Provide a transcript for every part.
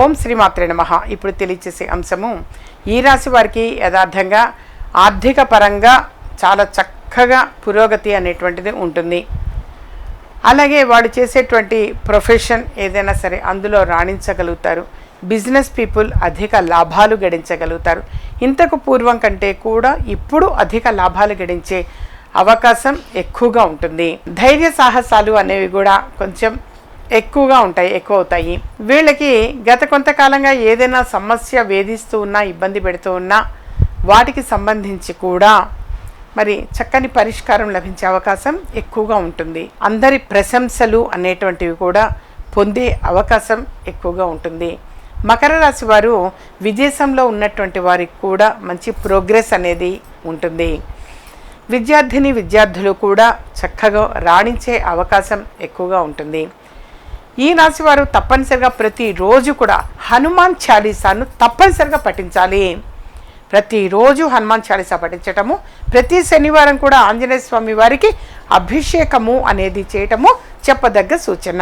ఓం శ్రీమాత్రే నమ. ఇప్పుడు తెలియచేసే అంశము ఈ రాశి వారికి యథార్థంగా ఆర్థిక పరంగా చాలా చక్కగా పురోగతి అనేటువంటిది ఉంటుంది. అలాగే వాడు చేసేటువంటి ప్రొఫెషన్ ఏదైనా సరే అందులో రాణించగలుగుతారు. బిజినెస్ పీపుల్ అధిక లాభాలు గడించగలుగుతారు. ఇంతకు పూర్వం కంటే కూడా ఇప్పుడు అధిక లాభాలు గడించే అవకాశం ఎక్కువగా ఉంటుంది. ధైర్య సాహసాలు అనేవి కూడా కొంచెం ఎక్కువగా ఉంటాయి ఎక్కువ అవుతాయి వీళ్ళకి గత కొంతకాలంగా ఏదైనా సమస్య వేధిస్తూ ఉన్నా ఇబ్బంది పెడుతూ ఉన్నా వాటికి సంబంధించి కూడా మరి చక్కని పరిష్కారం లభించే అవకాశం ఎక్కువగా ఉంటుంది. అందరి ప్రశంసలు అనేటువంటివి కూడా పొందే అవకాశం ఎక్కువగా ఉంటుంది. మకర రాశి వారు విదేశంలో ఉన్నటువంటి వారికి కూడా మంచి ప్రోగ్రెస్ అనేది ఉంటుంది. విద్యార్థిని విద్యార్థులు కూడా చక్కగా రాణించే అవకాశం ఎక్కువగా ఉంటుంది. ఈ రాశి వారు తప్పనిసరిగా ప్రతిరోజు కూడా హనుమాన్ చాలీసాను తప్పనిసరిగా పఠించాలి. ప్రతిరోజు హనుమాన్ చాలీసా పఠించటము ప్రతి శనివారం కూడా ఆంజనేయ స్వామి వారికి అభిషేకము అనేది చేయటము చెప్పదగ్గ సూచన.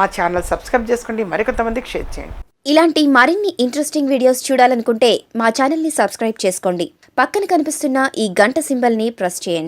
మా ఛానల్ సబ్స్క్రైబ్ చేసుకోండి మరికొంతమందికి షేర్ చేయండి. ఇలాంటి మరిన్ని ఇంట్రెస్టింగ్ వీడియోస్ చూడాలనుకుంటే మా ఛానల్ని సబ్స్క్రైబ్ చేసుకోండి. పక్కన కనిపిస్తున్న ఈ గంట సింబల్ని ప్రెస్ చేయండి.